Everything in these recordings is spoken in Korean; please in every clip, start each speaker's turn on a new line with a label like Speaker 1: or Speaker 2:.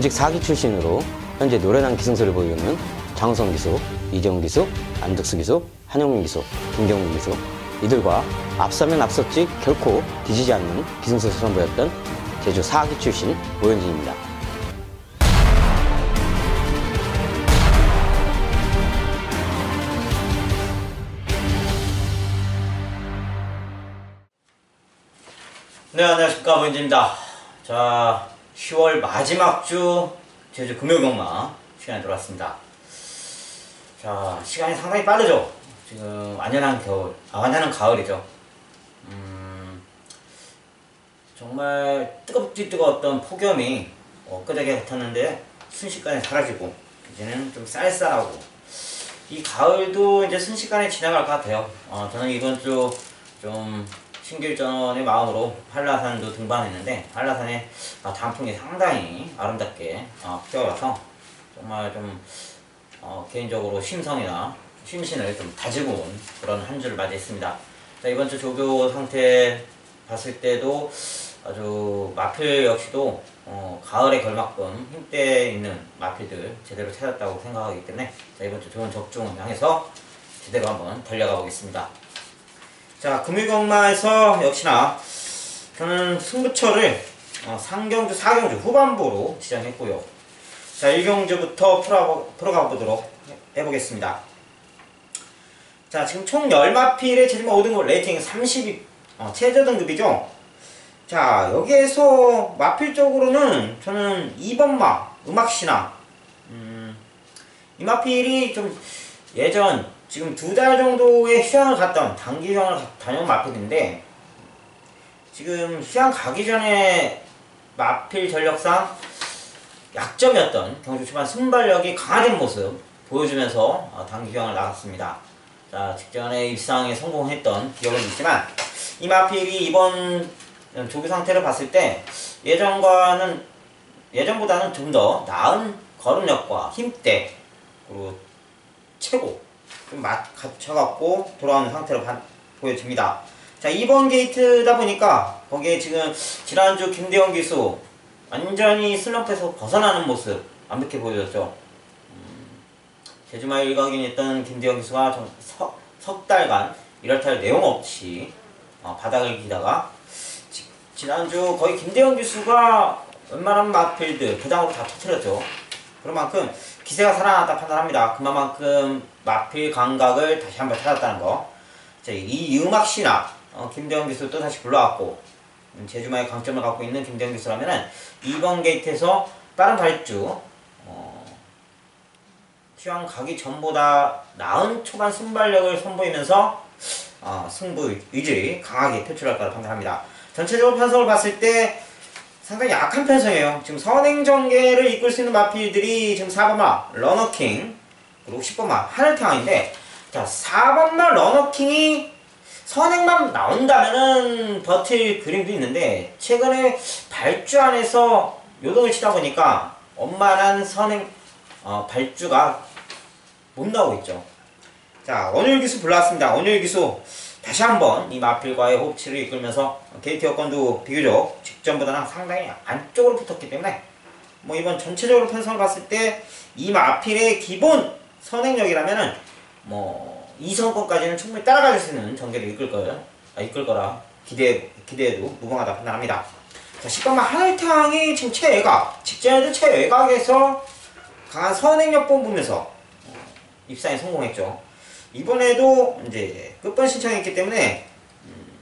Speaker 1: 전직 사기 출신으로 현재 노련한 기승수를 보이는 장성 기수, 이정 기수, 안득수 기수, 한영민 기수, 김경민 기수 이들과 앞서면 앞섰지 결코 뒤지지 않는 기승수를 선보였던 제주 사기 출신 오현진입니다.
Speaker 2: 네, 안녕하십니까. 모인지입니다. 자, 10월 마지막 주 제주 금요경마 시간이 들어왔습니다. 자, 시간이 상당히 빠르죠? 지금 완연한 겨울, 아, 완연한 가을이죠. 음, 정말 뜨겁지 뜨거웠던 폭염이 엊그저께 같았는데 순식간에 사라지고, 이제는 좀 쌀쌀하고, 이 가을도 이제 순식간에 지나갈 것 같아요. 어, 저는 이번 주좀 신길전의 마음으로 한라산도 등반했는데 한라산의 아, 단풍이 상당히 아름답게 어, 피어나서 정말 좀 어, 개인적으로 심성이나 심신을 좀 다지고 온 그런 한 주를 맞이했습니다. 자, 이번 주 조교 상태 봤을 때도 아주 마필 역시도 어, 가을에 걸맞금 힘대 있는 마필들 제대로 찾았다고 생각하기 때문에 자, 이번 주 좋은 적중을 향해서 제대로 한번 달려가 보겠습니다. 자, 금일경마에서 역시나 저는 승부처를 어, 상경주, 사경주 후반부로 지정했고요. 자, 1경주부터 풀어, 풀어가 보도록 해보겠습니다. 자, 지금 총 10마필의 최지마 5등급 레이팅 30위, 어, 최저 등급이죠. 자, 여기에서 마필 쪽으로는 저는 2번마, 음악신화, 음, 이 마필이 좀 예전 지금 두 달 정도의 휴양을 갔던 단기 휴양을 다녀온 마필인데 지금 휴양 가기 전에 마필 전력상 약점이었던 경주 초반 순발력이 강화된 모습 보여주면서 어, 단기 휴양을 나갔습니다. 자 직전에 입상에 성공했던 기억은 있지만 이 마필이 이번 조기 상태를 봤을 때 예전과는 예전보다는 좀 더 나은 걸음력과 힘대 그리고 최고 좀 맞춰갖고 돌아오는 상태로 반, 보여집니다. 자, 2번 게이트다 보니까 거기에 지금 지난주 김대원 기수 완전히 슬럼프에서 벗어나는 모습 완벽해 보여졌죠. 음, 제주마을 일각인 했던 김대원 기수가 좀 석, 석 달간 이럴탈 내용 없이 어, 바닥을 기다가 지, 지난주 거의 김대원 기수가 웬만한 마필드 부당으로 다 터트렸죠. 그런 만큼 기세가 살아났다 판단합니다. 그만큼 마필 감각을 다시 한번 찾았다는 거. 자, 이 음악 신화 어, 김대영 또 다시 불러왔고 음, 제주마의 강점을 갖고 있는 김대영 기수라면은 2번 게이트에서 빠른 발주 어, 휴양 가기 전보다 나은 초반 순발력을 선보이면서 어, 승부 의지 강하게 표출할 거라 판단합니다. 전체적으로 편성을 봤을 때 상당히 약한 편성이에요. 지금 선행전개를 이끌 수 있는 마필들이 지금 4번마 러너킹 그리고 10번마 하늘탕인데 자 4번마 러너킹이 선행만 나온다면은 버틸 그림도 있는데 최근에 발주 안에서 요동을 치다 보니까 원만한 선행 어, 발주가 못 나오고 있죠. 자 원율 기수 불러왔습니다. 원율 기수 다시 한번 이 마필과의 호흡치를 이끌면서 게이트 여건도 비교적 직전보다는 상당히 안쪽으로 붙었기 때문에 뭐 이번 전체적으로 편성을 봤을 때 이 마필의 기본 선행력이라면은 뭐 2성권까지는 충분히 따라갈 수 있는 전개를 이끌 거예요. 아, 이끌 거라 기대 기대해도 무방하다 판단합니다. 자, 10번만 하늘탕이 지금 최외곽 직전에도 최외곽에서 강한 선행력 뽑으면서 입상에 성공했죠. 이번에도 이제 끝번 신청했기 때문에 음,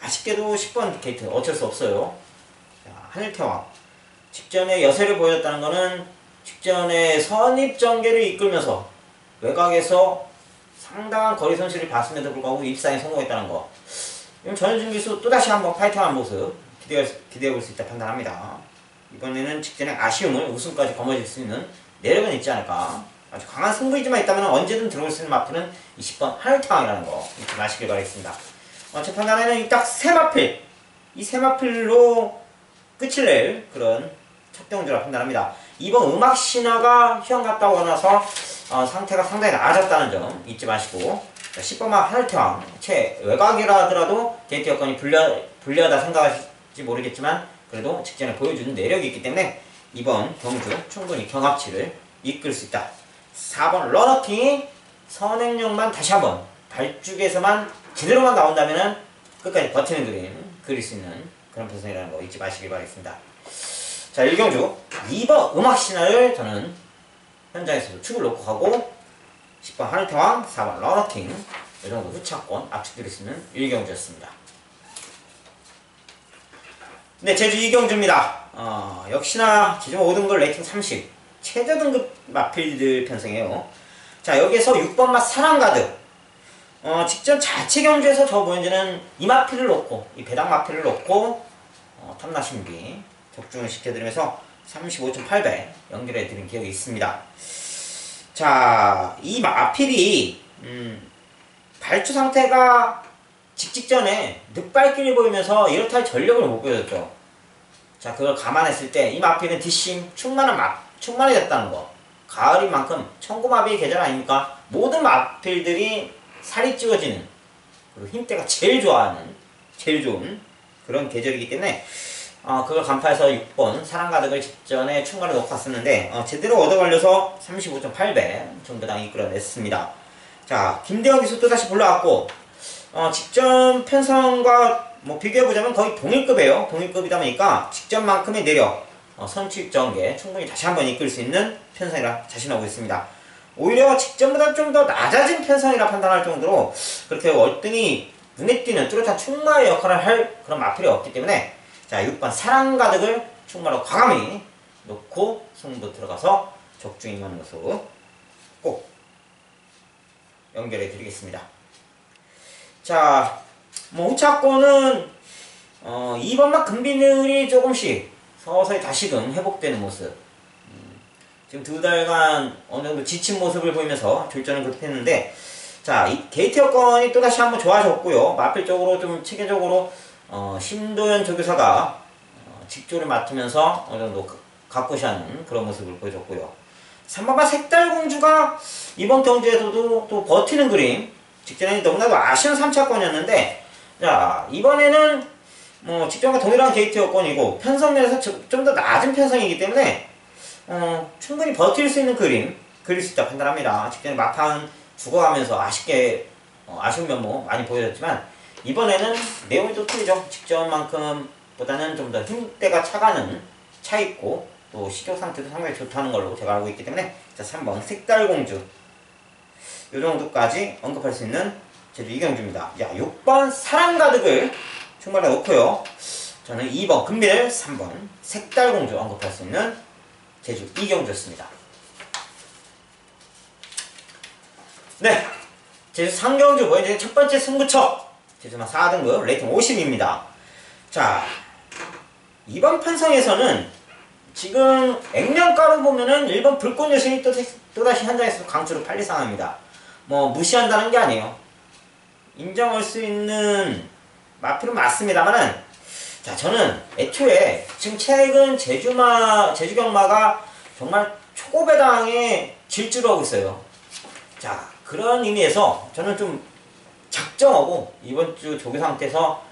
Speaker 2: 아쉽게도 10번 게이트 어쩔 수 없어요. 자, 하늘태왕 직전에 여세를 보여줬다는 것은 직전에 선입 전개를 이끌면서 외곽에서 상당한 거리 손실을 봤음에도 불구하고 입상에 성공했다는 거. 이건 전현준 기수 또다시 한번 파이팅한 모습 기대해, 기대해 볼 수 있다 판단합니다. 이번에는 직전에 아쉬움을 우승까지 거머쥘 수 있는 내력은 있지 않을까. 아주 강한 승부이지만 있다면 언제든 들어올 수 있는 마필은 20번 하늘탕이라는 거 잊지 마시길 바라겠습니다. 어, 제 판단에는 딱 세 마필 이 세 마필로 끝을 낼 그런 첫 경주라 판단합니다. 이번 음악 신화가 휴양 갔다 오고 나서 어, 상태가 상당히 나아졌다는 점 잊지 마시고 10번만 하늘태왕 최 외곽이라 하더라도 게이트 여건이 불리하, 불리하다 생각하실지 모르겠지만 그래도 직전에 보여주는 내력이 있기 때문에 2번 경주 충분히 경합치를 이끌 수 있다. 4번 러너킹이 선행력만 다시 한번 발죽에서만 제대로만 나온다면은 끝까지 버티는 그림 그릴 수 있는 그런 편성이라는 거 잊지 마시길 바라겠습니다. 자 1경주 2번 음악 신화를 저는 현장에서도 축을 놓고 가고 10번 하늘태왕 4번 러너킹 이 정도 후차권 압축 드릴 수 있는 1경주였습니다. 네, 제주 이경주입니다. 어, 역시나 제주 5등급 레이팅 30 최저 등급 마필들 편성이에요. 자 여기에서 6번 맛 사랑 가득 어, 직전 자체 경주에서 저 보현지는 이 마필을 놓고 이 배당 마필을 놓고 어, 탐나신비 적중을 시켜드리면서 35.8배 연결해 드린 기억이 있습니다. 자, 이 마필이 음, 발주 상태가 직직전에 늑발길이 보이면서 이렇다 할 전력을 못 보여줬죠. 자, 그걸 감안했을 때 이 마필은 뒷심 충만한 마, 충만해졌다는 거. 가을인 만큼 청고마비 계절 아닙니까? 모든 마필들이 살이 찌워지는 그리고 힘대가 제일 좋아하는 제일 좋은 그런 계절이기 때문에 어, 그걸 간파해서 6번 사랑 가득을 직전에 충만을 놓고 왔었는데 어, 제대로 얻어걸려서 35.8배 정도당 이끌어냈습니다. 자 김대현 기수 또 다시 불러왔고 어, 직전 편성과 뭐 비교해보자면 거의 동일급이에요. 동일급이다 보니까 직전만큼의 내력 어, 선취 전개 충분히 다시 한번 이끌 수 있는 편성이라 자신하고 있습니다. 오히려 직전보다 좀 더 낮아진 편성이라 판단할 정도로 그렇게 월등히 눈에 띄는 뚜렷한 충마의 역할을 할 그런 마필이 없기 때문에 자 6번 사랑 가득을 충마로 과감히 놓고 승부 들어가서 적중 임하는 것으로 꼭 연결해 드리겠습니다. 자, 뭐 후차권은 어, 2번만 금비늘이 조금씩 서서히 다시금 회복되는 모습. 음, 지금 두 달간 어느 정도 지친 모습을 보이면서 졸전을 급했는데, 자, 이 게이트 여건이 또다시 한번 좋아졌고요. 마필적으로 좀 체계적으로 어, 심도현 조교사가 어, 직조를 맡으면서 어느 정도 가꾸시하는 그런 모습을 보여줬고요. 3번과 색달공주가 이번 경주에서도 또 버티는 그림 직전에 너무나도 아쉬운 3차권이었는데 자 이번에는 뭐 직전과 동일한 게이트 여건이고 편성 면에서 좀 더 낮은 편성이기 때문에 어, 충분히 버틸 수 있는 그림 그릴 수 있다 판단합니다. 직전에 막판 죽어가면서 아쉽게 어, 아쉬운 면모 많이 보여줬지만 이번에는 내용이 또 틀리죠. 직전만큼 보다는 좀 더 힘대가 차가는 차 있고 또 식욕 상태도 상당히 좋다는 걸로 제가 알고 있기 때문에 자 3번 색달공주 요 정도까지 언급할 수 있는 제주 이경주입니다. 야 6번 사랑 가득을 충분히 놓고요. 저는 2번 금밀 3번 색달공주 언급할 수 있는 제주 이경주였습니다. 네 제주 상경주 뭐 이제 첫 번째 승부처 제주만 4등급 레이팅 50입니다. 자 이번 편성에서는 지금 액면가로 보면은 1번 불꽃 여신이 또, 또다시 현장에서 강추로 팔릴 상황입니다. 뭐 무시한다는 게 아니에요. 인정할 수 있는 마필은 맞습니다만은 자 저는 애초에 지금 최근 제주마 제주 경마가 정말 초고 배당에 질주를 하고 있어요. 자 그런 의미에서 저는 좀 작정하고 이번 주 조교 상태에서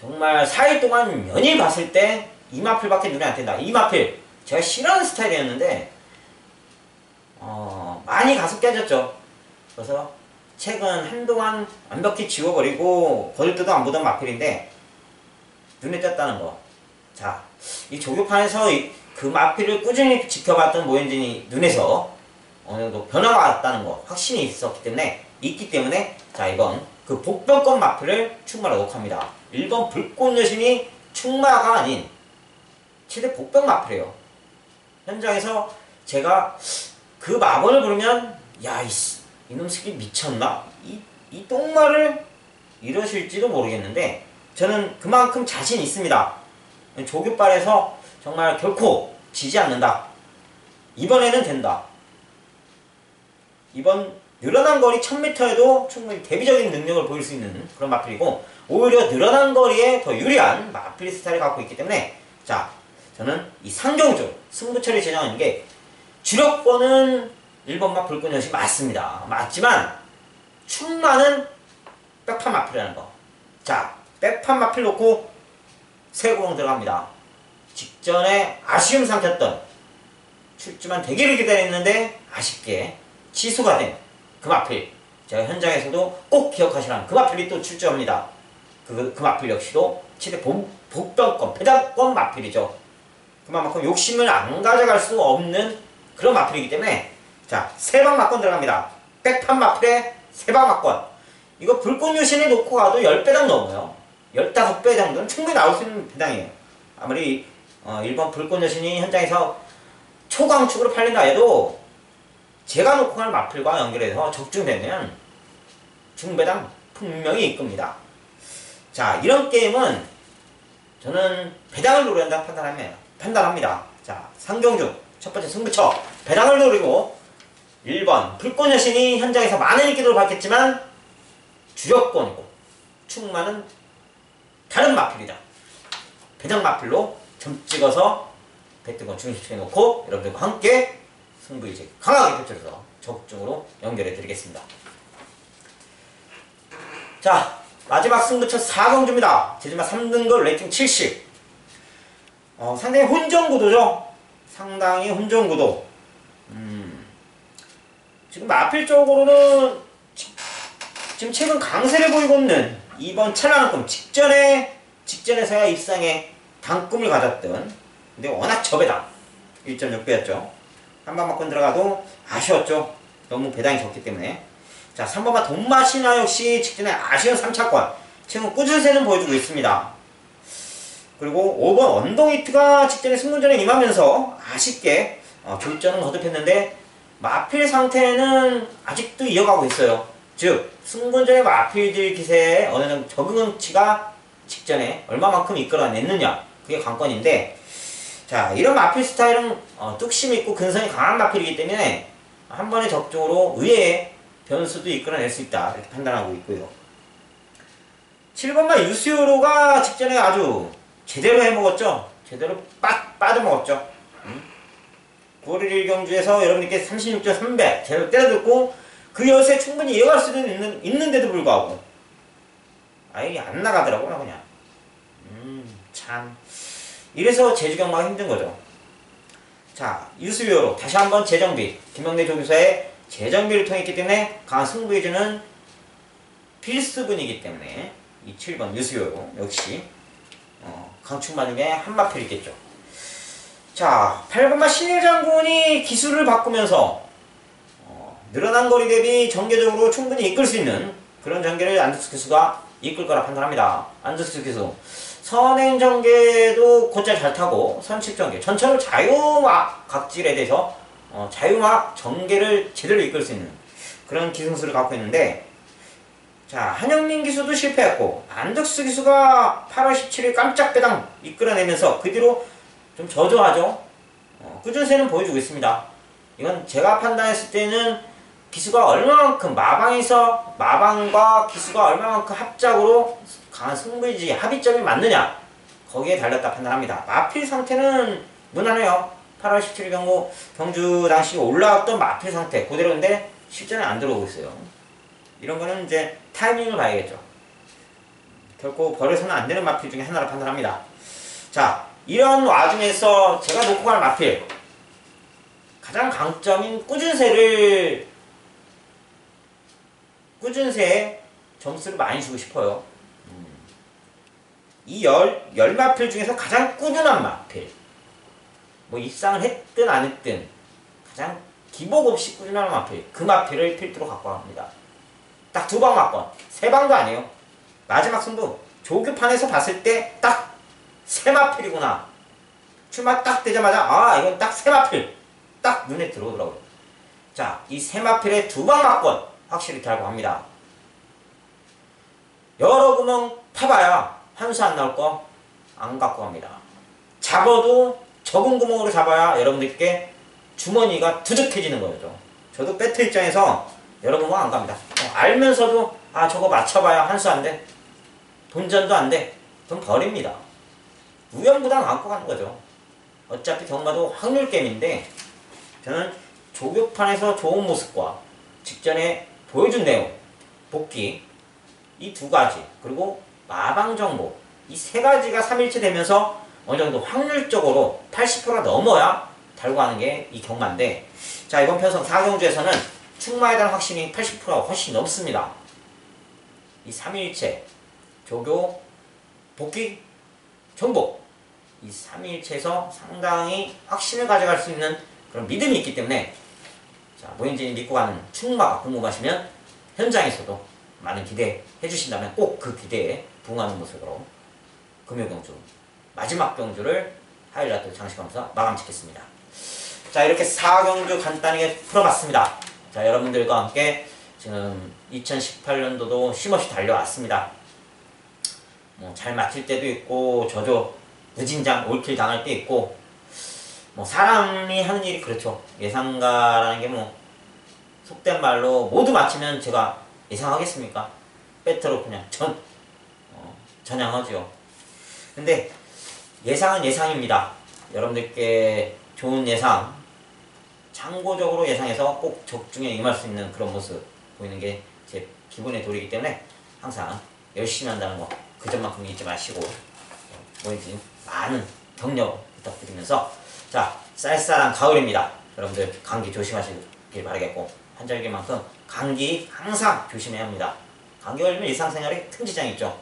Speaker 2: 정말 4일 동안 연일 봤을 때 이마필밖에 눈에 안 띈다. 이마필 제가 싫어하는 스타일이었는데 어, 많이 가속 깨졌죠. 그래서 최근 한동안 완벽히 지워버리고 거들떠도 안 보던 마필인데 눈에 띄었다는 거. 자, 이 조교판에서 이, 그 마필을 꾸준히 지켜봤던 모현진이 눈에서 어느 정도 변화가 왔다는 거 확신이 있었기 때문에 있기 때문에 자 이번 그 복병권 마필을 충마로 녹합니다. 1번 불꽃 여신이 충마가 아닌 최대 복병 마필이에요. 현장에서 제가 그 마번을 부르면 야 이씨 이놈 새끼 미쳤나? 이, 이 똥말을 이러실지도 모르겠는데 저는 그만큼 자신 있습니다. 조교발에서 정말 결코 지지 않는다. 이번에는 된다. 이번 늘어난 거리 1000m에도 충분히 대비적인 능력을 보일 수 있는 그런 마필이고 오히려 늘어난 거리에 더 유리한 마필 스타일을 갖고 있기 때문에 자 저는 이 상경주 승부처를 제정하는 게 주력권은 1번마 불꽃연시 맞습니다. 맞지만 충만은 백판 마필이라는 거. 자 백판 마필 놓고 세구공 들어갑니다. 직전에 아쉬움 삼켰던 출주만 되기를 기다렸는데 아쉽게 취소가 된 금화필 제가 현장에서도 꼭 기억하시라는 금화필이 또 출주합니다. 그 금화필 역시도 최대 복- 복병권, 배당권 마필이죠. 그만큼 욕심을 안 가져갈 수 없는 그런 마필이기 때문에 자, 세방 막권 들어갑니다. 백판 마필에 세방 막권. 이거 불꽃 요신에 놓고 가도 10배당 넘어요. 15배 정도는 충분히 나올 수 있는 배당이에요. 아무리 어, 일본 불꽃 여신이 현장에서 초강축으로 팔린다 해도 제가 놓고 갈 마필과 연결해서 적중되면 중배당 분명히 이끕니다. 자, 이런 게임은 저는 배당을 노린다 판단합니다. 판단합니다. 자, 상경주 첫 번째 승부처 배당을 노리고 1번 불꽃 여신이 현장에서 많은 인기도를 받겠지만 주력권이고 충만은 다른 마필이다. 배당 마필로 점 찍어서 배트건 중심축에 놓고 여러분들과 함께 승부의식 강하게 펼쳐서 적중으로 연결해 드리겠습니다. 자, 마지막 승부처 4경주입니다. 제주마 3등급 레이팅 70. 어, 상당히 혼전구도죠. 상당히 혼전구도. 음, 지금 마필 쪽으로는 지- 지금 최근 강세를 보이고 있는 이번 찰나는꿈 직전에 직전에서야 입상에 단꿈을 가졌던 근데 워낙 저배당 1.6배였죠. 한번 맞고 들어가도 아쉬웠죠. 너무 배당이 적기 때문에. 자, 3번마 돈마시나 역시 직전에 아쉬운 3차권. 최근 꾸준세는 보여주고 있습니다. 그리고 5번 언더히트가 직전에 승문전에 임하면서 아쉽게 어, 졸전은 거듭했는데 마필 상태는 아직도 이어가고 있어요. 즉 승문전의 마필질 기세에 어느 정도 적응치가 직전에 얼마만큼 이끌어냈느냐 그게 관건인데 자 이런 마필 스타일은 어, 뚝심 있고 근성이 강한 마필이기 때문에 한 번의 적중으로 의외의 변수도 이끌어낼 수 있다 이렇게 판단하고 있고요. 7번만 유스요로가 직전에 아주 제대로 해먹었죠. 제대로 빠, 빠져먹었죠. 음? 9월 1일 경주에서 여러분께 36.3배 제대로 때려줬고 그 여세 충분히 이어갈 수도 있는, 있는데도 불구하고. 아예 안 나가더라고요 그냥. 음 참. 이래서 제주 경마가 힘든 거죠. 자 유수요로 다시 한번 재정비. 김영래 조교사의 재정비를 통했기 때문에 강한 승부해주는 필수분이기 때문에 이 7번 유수요로 역시 어, 강충마중에 한마필이겠죠 자 8번마 신일 장군이 기술을 바꾸면서 어, 늘어난 거리 대비 전개적으로 충분히 이끌 수 있는 그런 전개를 안드스 기수가 이끌 거라 판단합니다. 안드스 기수 선행 전개도 곧잘 잘 타고 선칙 전개 전철을 자유막 각질에 대해서 어, 자유막 전개를 제대로 이끌 수 있는 그런 기승수를 갖고 있는데 자 한영민 기수도 실패했고 안덕수 기수가 8월 17일 깜짝 배당 이끌어내면서 그 뒤로 좀 저조하죠. 어, 꾸준세는 보여주고 있습니다. 이건 제가 판단했을 때는 기수가 얼마만큼 마방에서 마방과 기수가 얼마만큼 합작으로 강한 승부이지 합의점이 맞느냐 거기에 달렸다 판단합니다. 마필 상태는 무난해요. 8월 17일 경고 경주 당시 올라왔던 마필 상태 그대로인데 실전에 안 들어오고 있어요. 이런 거는 이제 타이밍을 봐야겠죠. 결코 버려서는 안 되는 마필 중에 하나로 판단합니다. 자, 이런 와중에서 제가 놓고 갈 마필 가장 강점인 꾸준세를 꾸준세에 점수를 많이 주고 싶어요. 음. 이 열, 열 마필 중에서 가장 꾸준한 마필. 뭐 입상을 했든 안 했든 가장 기복 없이 꾸준한 마필. 그 마필을 필두로 갖고 갑니다. 딱 두 방 맞건. 세 방도 아니에요. 마지막 승부. 조교판에서 봤을 때딱 세 마필이구나. 출마 딱 되자마자 아 이건 딱 세 마필. 딱 눈에 들어오더라고요. 자, 이 세 마필의 두방 맞건 확실히 달고 합니다. 여러 구멍 파봐야 한수 안 나올 거 안 갖고 갑니다. 잡아도 적은 구멍으로 잡아야 여러분들께 주머니가 두둑해지는 거죠. 저도 배트 입장에서 여러 구멍 안 갑니다. 어, 알면서도 아 저거 맞춰봐야 한수 안 돼. 돈전도 안 돼. 그럼 버립니다. 무연부담 안고 가는 거죠. 어차피 경마도 확률 게임인데 저는 조교판에서 좋은 모습과 직전에 보여준 내용, 복귀 이 두 가지 그리고 마방 정보 이 세 가지가 3일째 되면서 어느 정도 확률적으로 80%가 넘어야 달고 하는 게 이 경마인데 자 이번 편성 4경주에서는 충마에 대한 확신이 80%가 훨씬 넘습니다. 이 3일체 조교 복귀 정복 이 3일체에서 상당히 확신을 가져갈 수 있는 그런 믿음이 있기 때문에 자 모임진이 믿고 가는 충마가 궁금하시면 현장에서도 많은 기대해 주신다면 꼭 그 기대에 부응하는 모습으로 금요경주 마지막 경주를 하이라이트 장식하면서 마감 짓겠습니다. 자 이렇게 4경주 간단하게 풀어봤습니다. 자 여러분들과 함께 지금 2018년도도 쉼없이 달려왔습니다. 뭐잘 막힐 때도 있고 저도 무진장 올킬 당할 때 있고 뭐 사람이 하는 일이 그렇죠. 예상가라는 게 뭐 속된 말로 모두 맞히면 제가 예상하겠습니까? 빼트로 그냥 전 어, 전향하죠. 근데 예상은 예상입니다. 여러분들께 좋은 예상, 참고적으로 예상해서 꼭 적중에 임할 수 있는 그런 모습 보이는 게 제 기본의 도리이기 때문에 항상 열심히 한다는 거 그 점만큼 잊지 마시고 뭐든지 많은 격려 부탁드리면서 자 쌀쌀한 가을입니다. 여러분들 감기 조심하시길 바라겠고 한절기만큼 감기 항상 조심해야 합니다. 감기 걸리면 일상생활에 큰 지장이 있죠.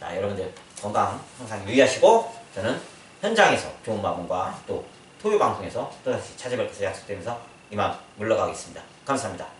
Speaker 2: 자 여러분들 건강 항상 유의하시고 저는 현장에서 좋은 마음과 또 토요 방송에서 또다시 것을 약속드리면서 이만 물러가겠습니다. 감사합니다.